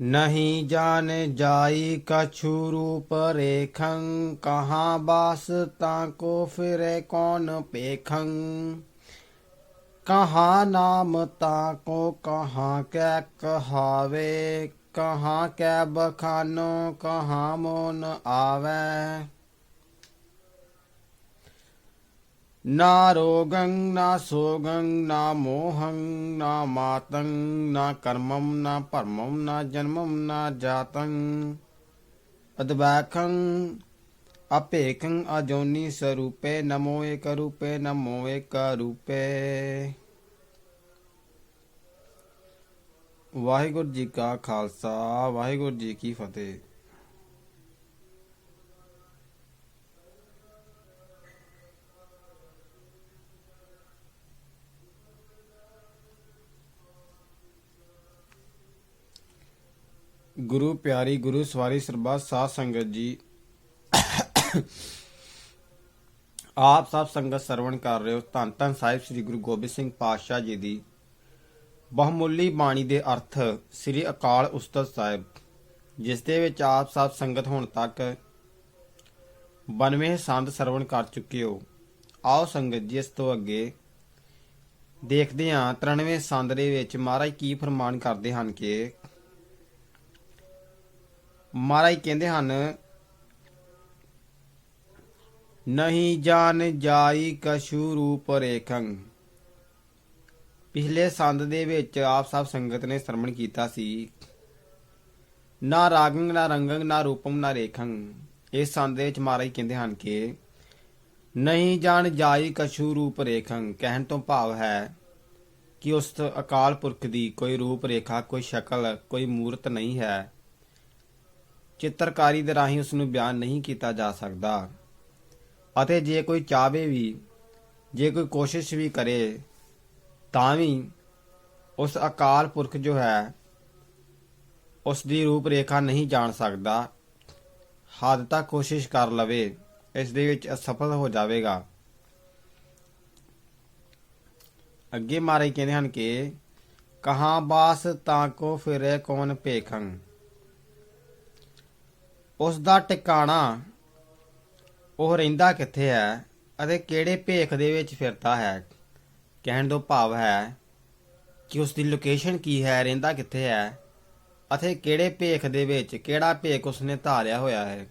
ਨਹੀਂ ਜਾਣ ਜਾਈ ਕਛੂ ਰੂਪ ਰੇਖੰ, ਕਹਾਂ ਬਾਸ ਤਾਂ ਕੋ ਫਿਰੇ ਕੌਣ ਪੇਖੰ ਕਹਾਂ ਨਾਮ ਤਾਂ ਕੋ ਕਹਾਂ ਕੈ ਕਹਾਵੇ, ਕਹਾਂ ਕੈ ਬਖਾਨੋ, ਕਹਾਂ ਮੋਨ ਆਵੈ ਨਾ ਰੋਗੰ, ਨਾ ਸੋਗੰ, ਨਾ ਮੋਹੰ, ਨਾ ਮਾਤੰ, ਨਾ ਕਰਮੰ, ਨਾ ਭਰਮੰ, ਨਾ ਜਨਮੰ, ਨਾ ਜਾਤੰ। ਅਦਵੈਖੰ ਅਪੇਖੰ ਅਜੋਨੀ ਸਰੂਪੇ, ਨਮੋ ਏਕ ਰੂਪੇ, ਨਮੋ ਏਕ ਰੂਪੇ। ਵਾਹਿਗੁਰੂ ਜੀ ਕਾ ਖਾਲਸਾ, ਵਾਹਿਗੁਰੂ ਜੀ ਕੀ ਫਤਿਹ। ਗੁਰੂ ਪਿਆਰੀ ਗੁਰੂ ਸਵਾਰੀ ਸਰਬੱਤ ਸਾਧ ਸੰਗਤ ਜੀ। ਆਪ ਸਭ ਸੰਗਤ ਸਰਵਣ ਕਰ ਰਹੇ ਹੋ। ਧੰਨ ਧੰਨ ਸਾਹਿਬ ਸ੍ਰੀ ਗੁਰੂ ਗੋਬਿੰਦ ਸਿੰਘ ਪਾਤਸ਼ਾਹ ਜੀ ਦੀ ਬਹੁਮੁੱਲੀ ਬਾਣੀ ਦੇ ਅਰਥ ਸ੍ਰੀ ਅਕਾਲ ਉਸਤਤ ਸਾਹਿਬ, ਜਿਸ ਦੇ ਵਿੱਚ ਆਪ ਸਭ ਸੰਗਤ ਹੁਣ ਤੱਕ 92 ਸੰਦ ਸਰਵਣ ਕਰ ਚੁੱਕੇ ਹੋ। ਆਓ ਸੰਗਤ ਜੀ, ਇਸ ਤੋਂ ਅੱਗੇ ਦੇਖਦੇ ਹਾਂ 93 ਸੰਦ ਦੇ ਵਿੱਚ ਮਹਾਰਾਜ ਕੀ ਫਰਮਾਨ ਕਰਦੇ ਹਨ ਕਿ ਮਹਾਰਾਜ ਕਹਿੰਦੇ ਹਨ, ਨਹੀਂ ਜਾਣ ਜਾਈ ਕਸ਼ੂ ਰੂਪ ਰੇਖੰ। ਪਿਛਲੇ ਸੰਦ ਦੇ ਵਿੱਚ ਆਪ ਸਭ ਸੰਗਤ ਨੇ ਸ਼ਰਮਣ ਕੀਤਾ ਸੀ। ਨਾ ਰਾਗੰ, ਨਾ ਰੰਗੰ, ਨਾ ਰੂਪੰ, ਨਾ ਰੇਖੰ। ਇਸ ਸੰਦ ਦੇ ਵਿੱਚ ਮਹਾਰਾਜ ਕਹਿੰਦੇ ਹਨ ਕਿ, ਨਹੀਂ ਜਾਣ ਜਾਈ ਕਛੂ ਰੂਪ ਰੇਖੰ। ਕਹਿਣ ਤੋਂ ਭਾਵ ਹੈ ਕਿ ਉਸ ਅਕਾਲ ਪੁਰਖ ਦੀ ਕੋਈ ਰੂਪ ਰੇਖਾ, ਕੋਈ ਸ਼ਕਲ, ਕੋਈ ਮੂਰਤ ਨਹੀਂ ਹੈ। ਚਿੱਤਰਕਾਰੀ ਦੇ ਰਾਹੀਂ ਉਸ ਨੂੰ ਬਿਆਨ ਨਹੀਂ ਕੀਤਾ ਜਾ ਸਕਦਾ। ਅਤੇ ਜੇ ਕੋਈ ਚਾਹਵੇ ਵੀ, ਜੇ ਕੋਈ ਕੋਸ਼ਿਸ਼ ਵੀ ਕਰੇ, ਤਾਂ ਵੀ ਉਸ ਅਕਾਲ ਪੁਰਖ ਜੋ ਹੈ ਉਸ ਦੀ ਰੂਪ ਰੇਖਾ ਨਹੀਂ ਜਾਣ ਸਕਦਾ। ਹੱਦ ਤੱਕ ਕੋਸ਼ਿਸ਼ ਕਰ ਲਵੇ, ਇਸ ਦੇ ਵਿੱਚ ਅਸਫਲ ਹੋ ਜਾਵੇਗਾ। ਅੱਗੇ ਮਾਰੇ ਕਹਿੰਦੇ ਹਨ ਕਿ, ਕਹਾਂ ਬਾਸ ਤਾਂ ਕੋ ਫਿਰੇ ਕੌਣ ਭੇਖੰ? ਉਸ ਦਾ ਟਿਕਾਣਾ ਉਹ ਰਹਿੰਦਾ ਕਿੱਥੇ ਹੈ ਅਤੇ ਕਿਹੜੇ ਭੇਖ ਦੇ ਵਿੱਚ ਫਿਰਦਾ ਹੈ? ਕਹਿਣ ਤੋਂ ਭਾਵ ਹੈ ਕਿ ਉਸ ਦੀ ਲੋਕੇਸ਼ਨ ਕੀ ਹੈ, ਰਹਿੰਦਾ ਕਿੱਥੇ ਹੈ ਅਤੇ ਕਿਹੜੇ ਭੇਖ ਦੇ ਵਿੱਚ ਕਿਹੜਾ ਭੇਖ ਉਸਨੇ ਧਾਰਿਆ ਹੋਇਆ ਹੈ?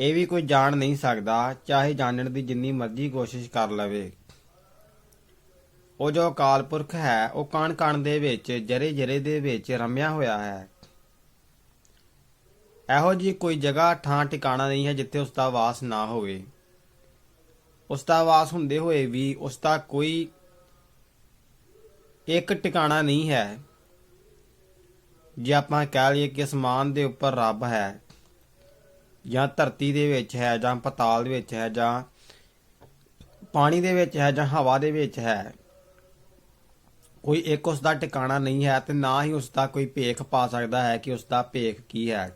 ਇਹ ਵੀ ਕੋਈ ਜਾਣ ਨਹੀਂ ਸਕਦਾ, ਚਾਹੇ ਜਾਣਨ ਦੀ ਜਿੰਨੀ ਮਰਜ਼ੀ ਕੋਸ਼ਿਸ਼ ਕਰ ਲਵੇ। ਉਹ ਜੋ ਅਕਾਲ ਪੁਰਖ ਹੈ, ਉਹ ਕਣ ਕਣ ਦੇ ਵਿੱਚ ਜਰੇ ਜਰੇ ਦੇ ਵਿੱਚ ਰਮਿਆ ਹੋਇਆ ਹੈ। ਇਹੋ ਜੀ ਕੋਈ ਜਗ੍ਹਾ, ਥਾਂ, ਟਿਕਾਣਾ ਨਹੀਂ ਹੈ ਜਿੱਥੇ ਉਸ ਦਾ ਵਾਸ ਨਾ ਹੋਵੇ। ਉਸ ਦਾ ਵਾਸ ਹੁੰਦੇ ਹੋਏ ਵੀ ਉਸ ਦਾ ਕੋਈ ਇੱਕ ਟਿਕਾਣਾ ਨਹੀਂ ਹੈ। ਜੇ ਆਪਾਂ ਕਹਿ ਲਈਏ ਕਿ ਅਸਮਾਨ ਦੇ ਉੱਪਰ ਰੱਬ ਹੈ, ਜਾਂ ਧਰਤੀ ਦੇ ਵਿੱਚ ਹੈ, ਜਾਂ ਪਤਾਲ ਦੇ ਵਿੱਚ ਹੈ, ਜਾਂ ਪਾਣੀ ਦੇ ਵਿੱਚ ਹੈ, ਜਾਂ ਹਵਾ ਦੇ ਵਿੱਚ ਹੈ, ਕੋਈ ਇੱਕ ਉਸ ਦਾ ਟਿਕਾਣਾ ਨਹੀਂ ਹੈ ਤੇ ਨਾ ਹੀ ਉਸ ਦਾ ਕੋਈ ਭੇਖ ਪਾ ਸਕਦਾ ਹੈ ਕਿ ਉਸ ਦਾ ਭੇਖ ਕੀ ਹੈ।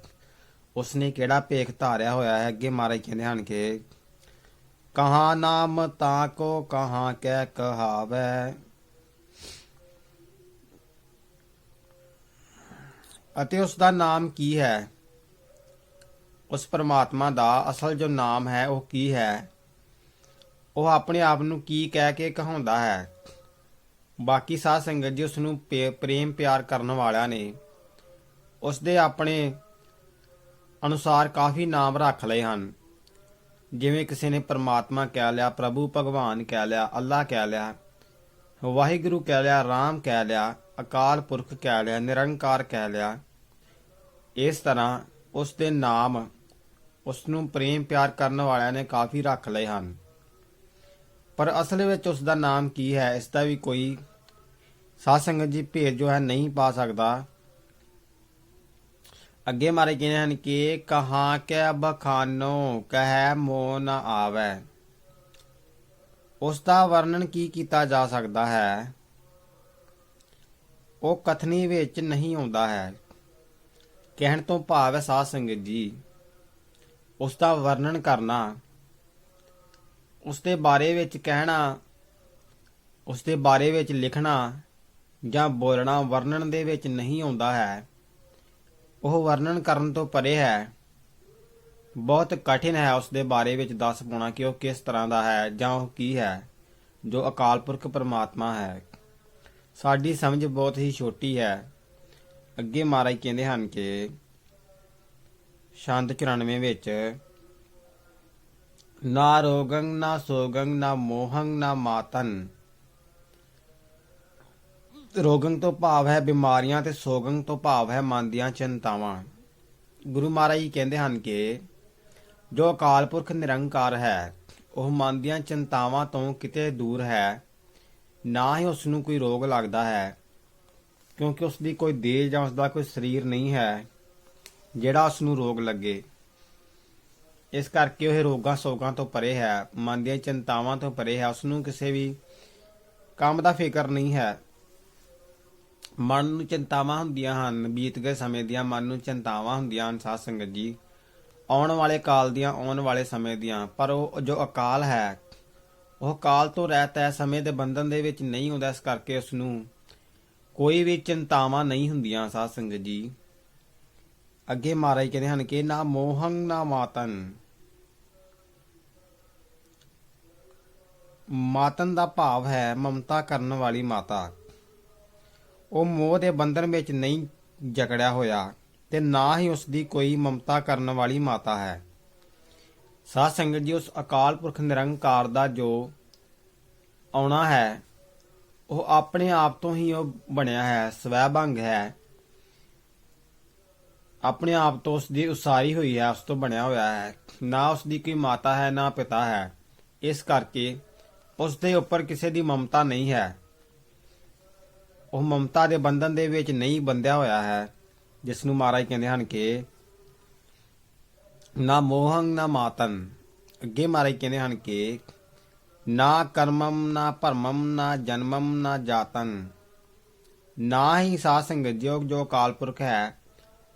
ਉਸਨੇ ਕਿਹੜਾ ਭੇਖ ਧਾਰਿਆ ਹੋਇਆ ਹੈ? ਅੱਗੇ ਮਹਾਰਾਜ ਕਹਿੰਦੇ ਹਨ ਕਿ ਕਹਾ ਨਾਮ ਤਾਂ ਕੋ ਕਹਾ ਕਹਿ ਕਹਾਵੈ। ਅਤੇ ਉਸ ਦਾ ਨਾਮ ਕੀ ਹੈ? ਉਸ ਪਰਮਾਤਮਾ ਦਾ ਅਸਲ ਜੋ ਨਾਮ ਹੈ, ਉਹ ਕੀ ਹੈ? ਉਹ ਆਪਣੇ ਆਪ ਨੂੰ ਕੀ ਕਹਿ ਕੇ ਕਹਾਉਂਦਾ ਹੈ? ਬਾਕੀ ਸਾਧ ਸੰਗਤ ਜੀ ਉਸ ਨੂੰ ਪ੍ਰੇਮ ਪਿਆਰ ਕਰਨ ਵਾਲਿਆਂ ਨੇ ਉਸ ਦੇ ਆਪਣੇ ਅਨੁਸਾਰ ਕਾਫੀ ਨਾਮ ਰੱਖ ਲਏ ਹਨ। ਜਿਵੇਂ ਕਿਸੇ ਨੇ ਪਰਮਾਤਮਾ ਕਹਿ ਲਿਆ, ਪ੍ਰਭੂ ਭਗਵਾਨ ਕਹਿ ਲਿਆ, ਅੱਲਾ ਕਹਿ ਲਿਆ, ਵਾਹਿਗੁਰੂ ਕਹਿ ਲਿਆ, ਰਾਮ ਕਹਿ ਲਿਆ, ਅਕਾਲ ਪੁਰਖ ਕਹਿ ਲਿਆ, ਨਿਰੰਕਾਰ ਕਹਿ ਲਿਆ। ਇਸ ਤਰ੍ਹਾਂ ਉਸ ਦੇ ਨਾਮ, ਉਸ ਨੂੰ ਪ੍ਰੇਮ ਪਿਆਰ ਕਰਨ ਵਾਲਿਆਂ ਨੇ ਕਾਫੀ ਰੱਖ ਲਏ ਹਨ। ਪਰ ਅਸਲ ਵਿੱਚ ਉਸ ਦਾ ਨਾਮ ਕੀ ਹੈ, ਇਸ ਦਾ ਵੀ ਕੋਈ ਸਾਧ ਸੰਗਤ ਜੀ ਭੇਦ ਜੋ ਹੈ, ਨਹੀਂ ਪਾ ਸਕਦਾ। ਅੱਗੇ ਮਾਰੇ ਕਹਿੰਦੇ ਹਨ ਕਿ ਕਹਾਂ ਕੈ ਬਖਾਨੋ, ਕਹਿ ਮੋ ਨ ਆਵੈ। ਉਸ ਦਾ ਵਰਣਨ ਕੀ ਕੀਤਾ ਜਾ ਸਕਦਾ ਹੈ? ਉਹ ਕਥਨੀ ਵਿੱਚ ਨਹੀਂ ਆਉਂਦਾ ਹੈ। ਕਹਿਣ ਤੋਂ ਭਾਵ ਹੈ ਸਾਧ ਸੰਗਤ ਜੀ, ਉਸ ਦਾ ਵਰਣਨ ਕਰਨਾ, ਉਸ ਦੇ ਬਾਰੇ ਵਿੱਚ ਕਹਿਣਾ, ਉਸ ਦੇ ਬਾਰੇ ਵਿੱਚ ਲਿਖਣਾ ਜਾਂ ਬੋਲਣਾ ਵਰਣਨ ਦੇ ਵਿੱਚ ਨਹੀਂ ਆਉਂਦਾ ਹੈ। ਉਹ ਵਰਣਨ ਕਰਨ ਤੋਂ ਪਰੇ ਹੈ। ਬਹੁਤ ਕਠਿਨ ਹੈ ਉਸ ਦੇ ਬਾਰੇ ਵਿੱਚ ਦੱਸ ਪਾਉਣਾ ਕਿ ਉਹ ਕਿਸ ਤਰ੍ਹਾਂ ਦਾ ਹੈ ਜਾਂ ਉਹ ਕੀ ਹੈ, ਜੋ ਅਕਾਲ ਪੁਰਖ ਪਰਮਾਤਮਾ ਹੈ। ਸਾਡੀ ਸਮਝ ਬਹੁਤ ਹੀ ਛੋਟੀ ਹੈ। ਅੱਗੇ ਮਹਾਰਾਜ ਕਹਿੰਦੇ ਹਨ ਕਿ ਸ਼ਾਂਤ 94 ਵਿੱਚ, ਨਾ ਰੋਗੰ, ਨਾ ਸੋਗੰ, ਨਾ ਮੋਹੰ, ਨਾ ਮਾਤਨ। ਰੋਗੰ ਤੋਂ ਭਾਵ ਹੈ ਬਿਮਾਰੀਆਂ ਤੇ ਸੋਗੰ ਤੋਂ ਭਾਵ ਹੈ ਮਨ ਦੀਆਂ ਚਿੰਤਾਵਾਂ। ਗੁਰੂ ਮਹਾਰਾਜ ਜੀ ਕਹਿੰਦੇ ਹਨ ਕਿ ਜੋ ਅਕਾਲ ਪੁਰਖ ਨਿਰੰਕਾਰ ਹੈ, ਉਹ ਮਨ ਦੀਆਂ ਚਿੰਤਾਵਾਂ ਤੋਂ ਕਿਤੇ ਦੂਰ ਹੈ। ਨਾ ਹੀ ਉਸ ਨੂੰ ਕੋਈ ਰੋਗ ਲੱਗਦਾ ਹੈ, ਕਿਉਂਕਿ ਉਸ ਦੀ ਕੋਈ ਦੇਹ ਜਾਂ ਉਸ ਦਾ ਕੋਈ ਸਰੀਰ ਨਹੀਂ ਹੈ, ਜਿਹੜਾ ਉਸ ਨੂੰ ਰੋਗ ਲੱਗੇ। ਇਸ ਕਰਕੇ ਉਹ ਰੋਗਾਂ ਸੋਗਾਂ ਤੋਂ ਪਰੇ ਹੈ, ਮਨ ਦੀਆਂ ਚਿੰਤਾਵਾਂ ਤੋਂ ਪਰੇ ਹੈ। ਉਸ ਨੂੰ ਕਿਸੇ ਵੀ ਕੰਮ ਦਾ ਫਿਕਰ ਨਹੀਂ ਹੈ। ਮਨ ਨੂੰ ਚਿੰਤਾਵਾਂ ਹੁੰਦੀਆਂ ਹਨ। ਬੀਤ ਗਏ ਸਮੇਂ ਦੀਆਂ ਮਨ ਨੂੰ ਚਿੰਤਾਵਾਂ ਹੁੰਦੀਆਂ ਹਨ, ਸਾਧ ਸੰਗਤ ਜੀ। ਆਉਣ ਵਾਲੇ ਕਾਲ ਦੀਆਂ, ਆਉਣ ਵਾਲੇ ਸਮੇਂ ਦੀਆਂ। ਪਰ ਉਹ ਜੋ ਅਕਾਲ ਹੈ, ਉਹ ਕਾਲ ਤੋਂ ਰਹਿਤ ਹੈ, ਸਮੇਂ ਦੇ ਬੰਧਨ ਦੇ ਵਿੱਚ ਨਹੀਂ ਹੁੰਦਾ। ਇਸ ਕਰਕੇ ਉਸ ਨੂੰ ਕੋਈ ਵੀ ਚਿੰਤਾਵਾਂ ਨਹੀਂ ਹੁੰਦੀਆਂ, ਸਾਧ ਸੰਗਤ ਜੀ। ਅੱਗੇ ਮਹਾਰਾਜ ਕਹਿੰਦੇ ਹਨ ਕਿ, ਨਾ ਮੋਹੰ, ਨਾ ਮਾਤਨ। ਮਾਤਨ ਦਾ ਭਾਵ ਹੈ, ਮਮਤਾ ਕਰਨ ਵਾਲੀ ਮਾਤਾ। ਉਹ ਮੋਹ ਦੇ ਬੰਧਨ ਵਿੱਚ ਨਹੀਂ ਜਕੜਿਆ ਹੋਇਆ ਤੇ ਨਾ ਹੀ ਉਸ ਦੀ ਕੋਈ ਮਮਤਾ ਕਰਨ ਵਾਲੀ ਮਾਤਾ ਹੈ। ਸਾਧ ਸੰਗਤ ਜੀ, ਉਸ ਅਕਾਲ ਪੁਰਖ ਨਿਰੰਕਾਰ ਦਾ ਜੋ ਆਉਣਾ ਹੈ, ਉਹ ਆਪਣੇ ਆਪ ਤੋਂ ਹੀ ਉਹ ਬਣਿਆ ਹੈ ਸਵੈ ਭੰਗ ਹੈ। ਆਪਣੇ ਆਪ ਤੋਂ ਉਸ ਦੀ ਉਸਾਰੀ ਹੋਈ ਹੈ, ਉਸ ਤੋਂ ਬਣਿਆ ਹੋਇਆ ਹੈ। ਨਾ ਉਸ ਦੀ ਕੋਈ ਮਾਤਾ ਹੈ, ਨਾ ਪਿਤਾ ਹੈ। ਇਸ ਕਰਕੇ ਉਸ ਦੇ ਉੱਪਰ ਕਿਸੇ ਦੀ ਮਮਤਾ ਨਹੀਂ ਹੈ। ਉਹ ਮਮਤਾ ਦੇ ਬੰਧਨ ਦੇ ਵਿੱਚ ਨਹੀਂ ਬੰਧਿਆ ਹੋਇਆ ਹੈ, ਜਿਸ ਨੂੰ ਮਹਾਰਾਜ ਕਹਿੰਦੇ ਹਨ ਕਿ ਨਾ ਮੋਹੰ, ਨਾ ਮਾਤਨ। ਅੱਗੇ ਮਹਾਰਾਜ ਕਹਿੰਦੇ ਹਨ ਕਿ ਨਾ ਕਰਮਮ ਨਾ ਭਰਮਮ ਨਾ ਜਨਮਮ ਨਾ ਜਾਤਨ। ਨਾ ਹੀ ਸਾਧ ਸੰਗਤ ਜੋਗ ਜੋ ਕਾਲਪੁਰਖ ਹੈ,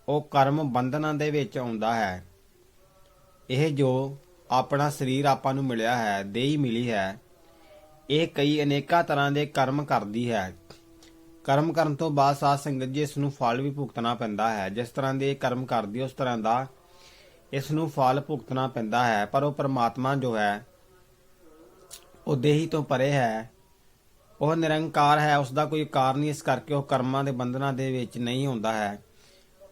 ਉਹ ਕਰਮ ਬੰਧਨਾਂ ਦੇ ਵਿੱਚ ਆਉਂਦਾ ਹੈ। ਇਹ ਜੋ ਆਪਣਾ ਸਰੀਰ ਆਪਾਂ ਨੂੰ ਮਿਲਿਆ ਹੈ, ਦੇਹੀ ਮਿਲੀ ਹੈ, ਇਹ ਕਈ ਅਨੇਕਾਂ ਤਰ੍ਹਾਂ ਦੇ ਕਰਮ ਕਰਦੀ ਹੈ। ਕਰਮ ਕਰਨ ਤੋਂ ਬਾਅਦ ਸਾਧ ਸੰਗਤ ਜੀ ਇਸ ਨੂੰ ਫਲ ਵੀ ਭੁਗਤਣਾ ਪੈਂਦਾ ਹੈ। ਜਿਸ ਤਰ੍ਹਾਂ ਦੇ ਕਰਮ ਕਰਦੀ ਉਸ ਤਰ੍ਹਾਂ ਦਾ ਇਸ ਨੂੰ ਫਲ ਭੁਗਤਣਾ ਪੈਂਦਾ ਹੈ। ਪਰ ਉਹ ਪਰਮਾਤਮਾ ਜੋ ਹੈ, ਉਹ ਦੇਹੀ ਤੋਂ ਪਰੇ ਹੈ। ਉਹ ਨਿਰੰਕਾਰ ਹੈ ਉਸ ਦਾ ਕੋਈ ਕਾਰਨ ਨਹੀਂ, ਇਸ ਕਰਕੇ ਉਹ ਕਰਮਾਂ ਦੇ ਬੰਧਨਾਂ ਦੇ ਵਿੱਚ ਨਹੀਂ ਹੁੰਦਾ ਹੈ।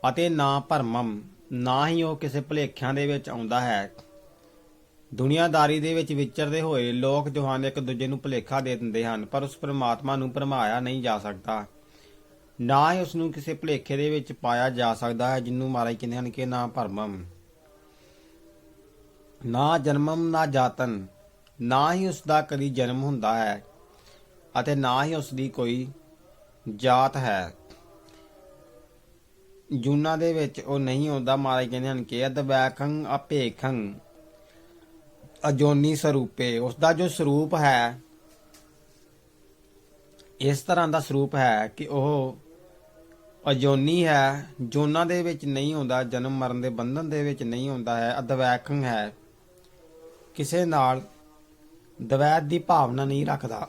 ਅਤੇ ਨਾ ਭਰਮਮ, ਨਾ ਹੀ ਉਹ ਕਿਸੇ ਭੁਲੇਖਿਆਂ ਦੇ ਵਿੱਚ ਆਉਂਦਾ ਹੈ। ਦੁਨੀਆਦਾਰੀ ਦੇ ਵਿੱਚ ਵਿਚਰਦੇ ਹੋਏ ਲੋਕ ਜਹਾਨ ਹਨ ਇੱਕ ਦੂਜੇ ਨੂੰ ਭੁਲੇਖਾ ਦੇ ਦਿੰਦੇ ਹਨ, ਪਰ ਉਸ ਪਰਮਾਤਮਾ ਨੂੰ ਭਰਮਾਇਆ ਨਹੀਂ ਜਾ ਸਕਦਾ। ਨਾ ਹੀ ਉਸ ਨੂੰ ਕਿਸੇ ਭੁਲੇਖੇ ਦੇ ਵਿੱਚ ਪਾਇਆ ਜਾ ਸਕਦਾ ਹੈ ਜਿਹਨੂੰ ਮਹਾਰਾਜ ਕਹਿੰਦੇ ਹਨ ਕਿ ਨਾ ਭਰਮਮ, ਨਾ ਜਨਮਮ, ਨਾ ਜਾਤਨ, ਨਾ ਹੀ ਉਸ ਦਾ ਕਦੀ ਜਨਮ ਹੁੰਦਾ ਹੈ ਅਤੇ ਨਾ ਹੀ ਉਸ ਦੀ ਕੋਈ ਜਾਤ ਹੈ। ਜੂਨਾ ਦੇ ਵਿੱਚ ਉਹ ਨਹੀਂ ਆਉਂਦਾ, ਮਹਾਰਾਜ ਕਹਿੰਦੇ ਹਨ ਕਿ ਅਦਵੈਖੰ, ਅਪੇਖੰ ਅਜੋਨੀ ਸਰੂਪੇ ਉਸ ਦਾ ਜੋ ਸਰੂਪ ਹੈ, ਇਸ ਤਰ੍ਹਾਂ ਦਾ ਸਰੂਪ ਹੈ ਕਿ ਉਹ ਅਜੋਨੀ ਹੈ ਜੋਨਾਂ ਦੇ ਵਿੱਚ ਨਹੀਂ ਹੁੰਦਾ ਜਨਮ ਮਰਨ ਦੇ ਬੰਧਨ ਦੇ ਵਿੱਚ ਨਹੀਂ ਹੁੰਦਾ ਹੈ ਅਦਵੈਖੰ ਹੈ। ਕਿਸੇ ਨਾਲ ਦਵੈਤ ਦੀ ਭਾਵਨਾ ਨਹੀਂ ਰੱਖਦਾ।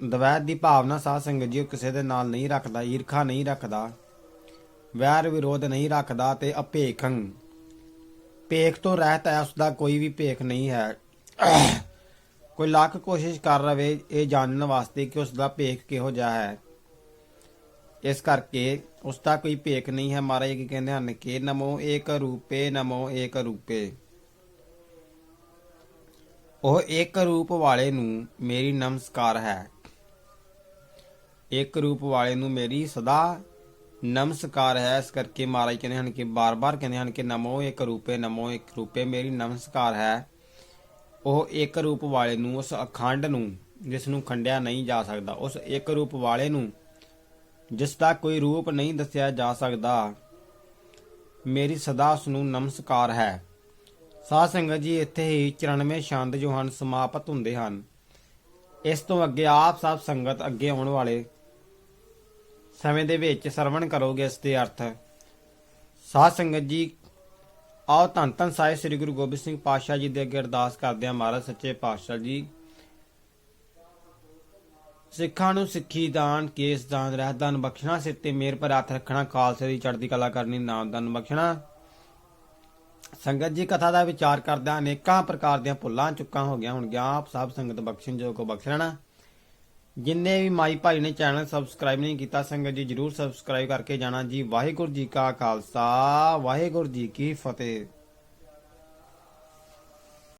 ਦਵੈਤ ਦੀ ਭਾਵਨਾ ਸਾਧ ਸੰਗਤ ਜੀ ਕਿਸੇ ਦੇ ਨਾਲ ਨਹੀਂ ਰੱਖਦਾ, ਈਰਖਾ ਨਹੀਂ ਰੱਖਦਾ, ਵੈਰ ਵਿਰੋਧ ਨਹੀਂ ਰੱਖਦਾ ਤੇ ਅਪੇਖੰ ਪੇਖ ਤੋਂ ਰਹਿਤ ਹੈ ਉਸ ਦਾ ਕੋਈ ਵੀ ਪੇਖ ਨਹੀਂ ਹੈ। ਕੋਈ ਲੱਖ ਕੋਸ਼ਿਸ਼ ਕਰ ਰਵੇ, ਇਹ ਜਾਣਨ ਵਾਸਤੇ ਕਿ ਉਸ ਦਾ ਪੇਖ ਕਿਹੋ ਜਿਹਾ ਹੈ। ਇਸ ਕਰਕੇ ਉਸ ਦਾ ਕੋਈ ਭੇਖ ਨਹੀਂ ਹੈ। ਮਹਾਰਾਜ ਕੀ ਕਹਿੰਦੇ ਹਨ ਕਿ, ਨਮੋ ਏਕ ਰੂਪੇ, ਨਮੋ ਏਕ ਰੂਪੇ। ਉਹ ਇੱਕ ਰੂਪ ਵਾਲੇ ਨੂੰ ਮੇਰੀ ਨਮਸਕਾਰ ਹੈ। ਇੱਕ ਰੂਪ ਵਾਲੇ ਨੂੰ ਮੇਰੀ ਸਦਾ ਨਮਸਕਾਰ ਹੈ। ਇਸ ਕਰਕੇ ਮਹਾਰਾਜ ਕਹਿੰਦੇ ਹਨ ਕਿ ਬਾਰ-ਬਾਰ ਕਹਿੰਦੇ ਹਨ ਕਿ ਨਮੋ ਇੱਕ ਰੂਪੇ, ਨਮੋ ਇੱਕ ਰੂਪੇ, ਮੇਰੀ ਨਮਸਕਾਰ ਹੈ। ਉਹ ਇੱਕ ਰੂਪ ਵਾਲੇ ਨੂੰ, ਉਸ ਅਖੰਡ ਨੂੰ, ਜਿਸ ਨੂੰ ਖੰਡਿਆ ਨਹੀਂ ਜਾ ਸਕਦਾ, ਉਸ ਇੱਕ ਰੂਪ ਵਾਲੇ ਨੂੰ, ਜਿਸ ਦਾ ਕੋਈ ਰੂਪ ਨਹੀਂ ਦੱਸਿਆ ਜਾ ਸਕਦਾ, ਮੇਰੀ ਸਦਾ ਉਸ ਨੂੰ ਨਮਸਕਾਰ ਹੈ। ਸਾਧ ਸੰਗਤ ਜੀ, ਇੱਥੇ ਹੀ 94 ਛੰਦ ਜੋ ਹਨ ਸਮਾਪਤ ਹੁੰਦੇ ਹਨ। ਇਸ ਤੋਂ ਅੱਗੇ ਆਪ ਸਭ ਸੰਗਤ ਅੱਗੇ ਆਉਣ ਵਾਲੇ ਸਮੇਂ ਦੇ ਵਿੱਚ ਸਰਵਣ ਕਰੋਗੇ ਇਸ ਦੇ ਅਰਥ। ਸਾਧ ਸੰਗਤ ਜੀ, ਆਓ ਧੰਨ ਧੰਨ ਸਾਹਿਬ ਸ੍ਰੀ ਗੁਰੂ ਗੋਬਿੰਦ ਸਿੰਘ ਪਾਤਸ਼ਾਹ ਜੀ ਦੇ ਅੱਗੇ ਅਰਦਾਸ ਕਰਦੇ ਹਾਂ ਮਹਾਰਾਜ ਸੱਚੇ ਪਾਤਸ਼ਾਹ ਜੀ। ਸਿੱਖਾਂ ਨੂੰ ਸਿੱਖੀ ਦਾਨ, ਕੇਸ ਦਾਨ, ਰਹਿਤ ਬਖਸ਼ਣਾ ਸਿਰ ਤੇ ਮੇਰ ਪਰ ਹੱਥ ਰੱਖਣਾ, ਖਾਲਸੇ ਦੀ ਚੜ੍ਹਦੀ ਕਲਾ ਕਰਨੀ, ਨਾਮ ਦਾਨ, ਬਖਸ਼ਣਾ। ਸੰਗਤ ਜੀ ਕਥਾ ਦਾ ਵਿਚਾਰ ਕਰਦਿਆਂ ਅਨੇਕਾਂ ਪ੍ਰਕਾਰ ਦੀਆਂ ਭੁੱਲਾਂ, ਚੁੱਕਾਂ ਹੋ ਗਿਆ ਹੁਣ ਗਿਆ ਆਪ ਸਭ ਸੰਗਤ ਬਖਸ਼ਣ ਜੋ ਕੋ ਬਖਸ਼ਣਾ ਜਿੰਨੇ ਵੀ ਮਾਈ ਭਾਈ ਨੇ ਚੈਨਲ ਸਬਸਕ੍ਰਾਈਬ ਨਹੀਂ ਕੀਤਾ, ਸੰਗਤ ਜੀ ਜਰੂਰ ਸਬਸਕ੍ਰਾਈਬ ਕਰਕੇ ਜਾਣਾ ਜੀ। ਵਾਹਿਗੁਰੂ ਜੀ ਕਾ ਖਾਲਸਾ, ਵਾਹਿਗੁਰੂ ਜੀ ਕੀ ਫਤਿਹ।